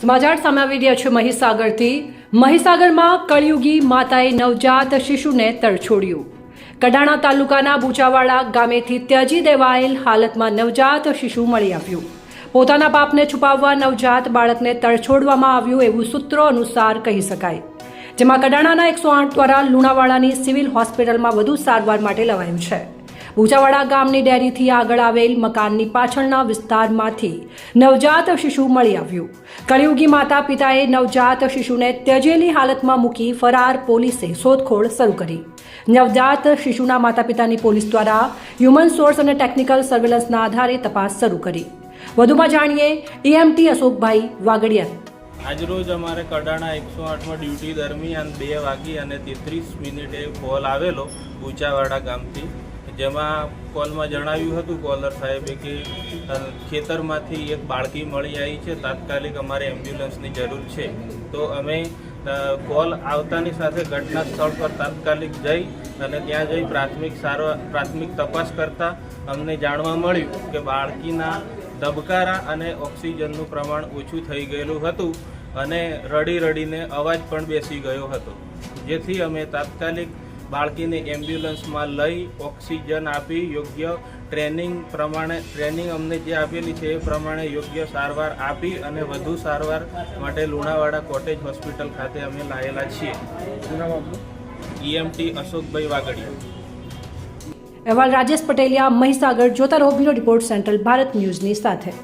સમાચાર સામે આવી રહ્યા છે મહીસાગરથી. મહીસાગરમાં કળિયુગી માતાએ નવજાત શિશુને તરછોડ્યું. કડાણા તાલુકાના બુચાવાડા ગામેથી ત્યજી દેવાયેલ હાલતમાં નવજાત શિશુ મળી આવ્યું. પોતાના પાપને છુપાવવા નવજાત બાળકને તરછોડવામાં આવ્યું એવું સૂત્રો અનુસાર કહી શકાય. જેમાં કડાણાના એકસો આઠ દ્વારા લુણાવાડાની સિવિલ હોસ્પિટલમાં વધુ સારવાર માટે લવાયું છે. ભૂચાવાડા ગામની ડેરીથી આગળ આવેલ મકાનની પાછળના વિસ્તારમાંથી નવજાત શિશુ મળી આવ્યું. કળિયુગી માતા પિતાએ નવજાત શિશુને ત્યજેલી હાલતમાં મૂકી ફરાર પોલીસે શોધખોળ શરૂ કરી. નવજાત શિશુના માતા પિતાની પોલીસ દ્વારા હ્યુમન સોર્સ અને ટેકનિકલ સર્વેલન્સના આધારે તપાસ શરૂ કરી. વધુમાં જાણીએ ઈએમટી અશોકભાઈ વાગડિયા. આજરોજ અમારે કડાણા એકસો આઠમાં ડ્યુટી દરમિયાન બે વાગી અને તેત્રીસ મિનિટે કોલ આવેલો ઊંચાવાડા ગામથી. જેમાં કોલમાં જણાવ્યું હતું કોલર સાહેબે કે ખેતરમાંથી એક બાળકી મળી આવી છે, તાત્કાલિક અમારે એમ્બ્યુલન્સની જરૂર છે. તો અમે કોલ આવતાની સાથે ઘટના સ્થળ પર તાત્કાલિક જઈ અને ત્યાં જઈ પ્રાથમિક સારવાર, પ્રાથમિક તપાસ કરતા અમને જાણવા મળ્યું કે બાળકીના ધબકારા અને ઓક્સિજનનું પ્રમાણ ઓછું થઈ ગયેલું હતું અને રડી રડીને અવાજ પણ બેસી ગયો હતો. જેથી અમે તાત્કાલિક બાળકીને એમ્બ્યુલન્સમાં લઈ ઓક્સિજન આપી યોગ્ય ટ્રેનિંગ પ્રમાણે ટ્રેનિંગ અમને જે આપેલી છે એ પ્રમાણે યોગ્ય સારવાર આપી અને વધુ સારવાર માટે લુણાવાડા કોટેજ હોસ્પિટલ ખાતે અમે લાયેલા છીએ. ઈએમટી અશોકભાઈ વાગડિયા અહેવાલ રાજેશ પટેલિયા મહીસાગર જોતા રહો બ્યુરો રિપોર્ટ સેન્ટ્રલ ભારત ન્યૂઝની સાથે.